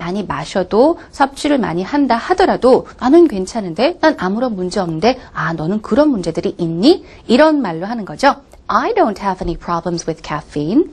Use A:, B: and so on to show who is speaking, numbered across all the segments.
A: 많이 마셔도 섭취를 많이 한다 하더라도 나는 괜찮은데 난 아무런 문제 없는데 아 너는 그런 문제들이 있니? 이런 말로 하는 거죠. I don't have any problems with caffeine.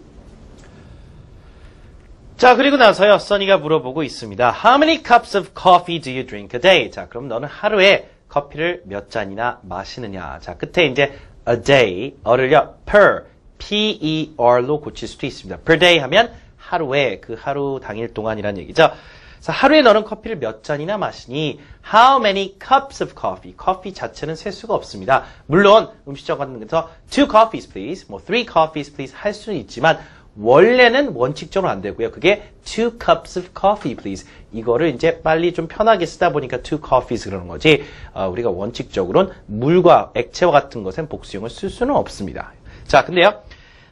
B: 자, 그리고 나서요, 써니가 물어보고 있습니다. How many cups of coffee do you drink a day? 자, 그럼 너는 하루에 커피를 몇 잔이나 마시느냐? 자, 끝에 이제 a day, 어를요, per, p-e-r로 고칠 수도 있습니다. per day 하면 하루에, 그 하루 당일 동안이라는 얘기죠. 그래서 하루에 너는 커피를 몇 잔이나 마시니 how many cups of coffee? 커피 자체는 셀 수가 없습니다. 물론 음식점 같은 데서 two coffees please, 뭐 three coffees please 할 수는 있지만 원래는 원칙적으로 안 되고요. 그게 two cups of coffee please. 이거를 이제 빨리 좀 편하게 쓰다 보니까 two coffees 그러는 거지. 어, 우리가 원칙적으로는 물과 액체와 같은 것엔 복수형을 쓸 수는 없습니다. 자, 근데요.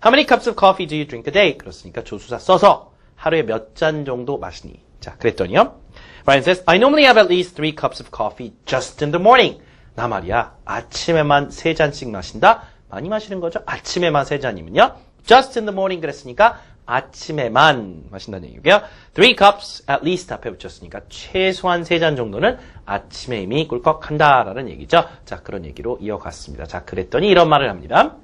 B: How many cups of coffee do you drink a day? 그렇으니까 조수사 써서 하루에 몇 잔 정도 마시니? 자, 그랬더니요. Ryan says, I normally have at least three cups of coffee just in the morning. 나 말이야, 아침에만 세 잔씩 마신다? 많이 마시는 거죠? 아침에만 세 잔이면요. just in the morning 그랬으니까 아침에만 마신다는 얘기고요. three cups at least 앞에 붙였으니까 최소한 세 잔 정도는 아침에 이미 꿀꺽한다라는 얘기죠. 자, 그런 얘기로 이어갔습니다. 자, 그랬더니 이런 말을 합니다.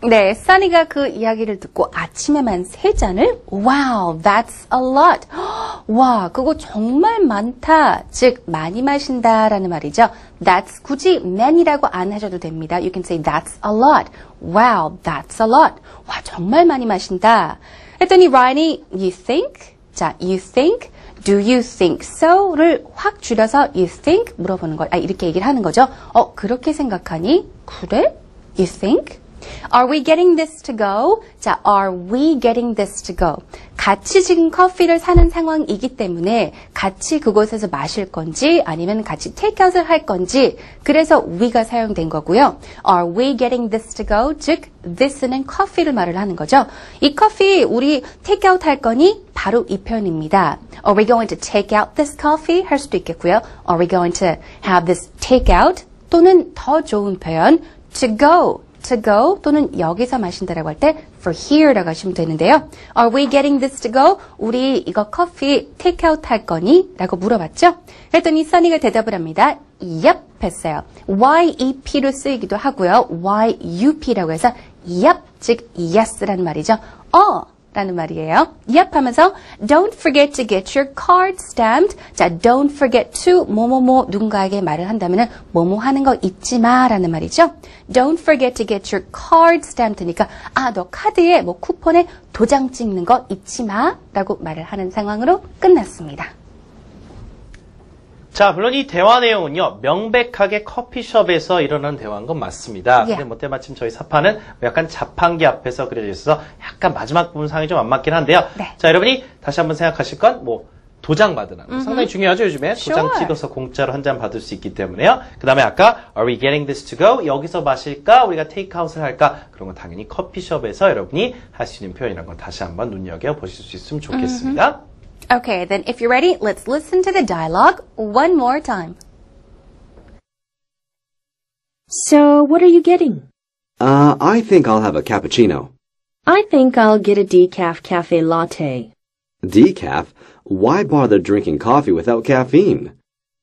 A: 네, 써니가 그 이야기를 듣고 아침에만 세 잔을 Wow, that's a lot. 와, 그거 정말 많다. 즉 많이 마신다 라는 말이죠. That's 굳이 man이라고 안 하셔도 됩니다. You can say that's a lot. Wow, that's a lot. 와, 정말 많이 마신다. 했더니 라인이 You think? 자, you think? Do you think so?를 확 줄여서 you think 물어보는 거. 아, 이렇게 얘기를 하는 거죠. 어, 그렇게 생각하니? 그래? You think? Are we getting this to go? 자, are we getting this to go? 같이 지금 커피를 사는 상황이기 때문에 같이 그곳에서 마실 건지 아니면 같이 테이크아웃을 할 건지 그래서 we가 사용된 거고요. Are we getting this to go? 즉, this는 커피를 말을 하는 거죠. 이 커피 우리 테이크아웃 할 거니? 바로 이 표현입니다. Are we going to take out this coffee? 할 수도 있겠고요. Are we going to have this take out? 또는 더 좋은 표현, to go. To go 또는 여기서 마신다라고 할 때 for here라고 하시면 되는데요. Are we getting this to go? 우리 이거 커피 out 할 거니? 라고 물어봤죠. 그랬더니 써니가 대답을 합니다. Yep 했어요. YEP로 쓰이기도 하고요. YUP라고 해서 Yep 즉 yes라는 말이죠. 어 라는 말이에요. Yep 하면서 don't forget to get your card stamped. 자, don't forget to 뭐뭐뭐 누군가에게 말을 한다면은 뭐뭐 하는 거 잊지 마라는 말이죠. Don't forget to get your card stamped니까 아, 너 카드에 뭐 쿠폰에 도장 찍는 거 잊지 마라고 말을 하는 상황으로 끝났습니다.
B: 자, 물론 이 대화 내용은요, 명백하게 커피숍에서 일어나는 대화인 건 맞습니다.
A: 예.
B: 근데 뭐 때마침 저희 사파는 약간 자판기 앞에서 그려져 있어서 약간 마지막 부분 상이 좀 안 맞긴 한데요.
A: 네.
B: 자, 여러분이 다시 한번 생각하실 건 뭐, 도장 받으라는 거. 상당히 중요하죠, 요즘에. 도장
A: Sure.
B: 찍어서 공짜로 한 잔 받을 수 있기 때문에요. 그 다음에 아까, are we getting this to go? 여기서 마실까? 우리가 테이크아웃을 할까? 그런 건 당연히 커피숍에서 여러분이 할 수 있는 표현이라는 걸 다시 한번 눈여겨보실 수 있으면 좋겠습니다.
A: Okay, then if you're ready, let's listen to the dialogue one more time.
C: So, what are you getting?
D: Uh, I think I'll have a cappuccino.
C: I think I'll get a decaf cafe latte.
D: Decaf? Why bother drinking coffee without caffeine?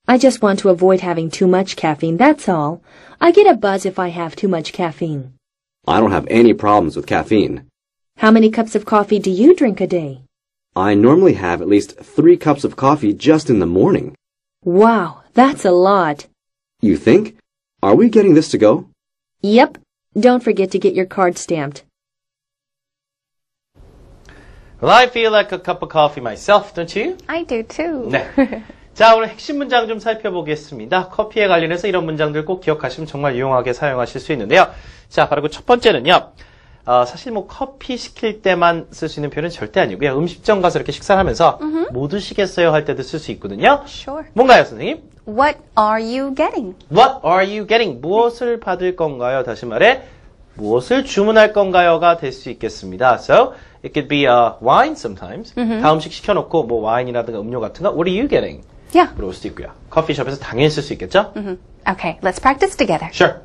C: I just want to avoid having too much caffeine, that's all. I get a buzz if I have too much caffeine.
D: I don't have any problems with caffeine.
C: How many cups of coffee do you drink a day?
D: I normally have at least three cups of coffee just in the morning.
C: Wow, that's a lot.
D: You think? Are we getting this to go?
C: Yep. Don't forget to get your card stamped.
B: Well, I feel like a cup of coffee myself, don't you?
A: I do too.
B: 네. 자, 오늘 핵심 문장 좀 살펴보겠습니다. 커피에 관련해서 이런 문장들 꼭 기억하시면 정말 유용하게 사용하실 수 있는데요. 자, 바로 그 첫 번째는요. 어, 사실 뭐 커피 시킬 때만 쓸 수 있는 표현은 절대 아니고요. 음식점 가서 이렇게 식사를 하면서 뭐 드시겠어요 할 때도 쓸 수 있거든요.
A: Sure.
B: 뭔가요, 선생님?
A: What are you getting?
B: What are you getting? 무엇을 받을 건가요? 다시 말해, 무엇을 주문할 건가요가 될 수 있겠습니다. So, it could be a wine sometimes. 다음 식 시켜놓고 뭐 와인이라든가 음료 같은 거, what are you getting?
A: Yeah.
B: 물어볼 수도 있고요. 커피숍에서 당연히 쓸 수 있겠죠?
A: Okay, let's practice together.
B: Sure.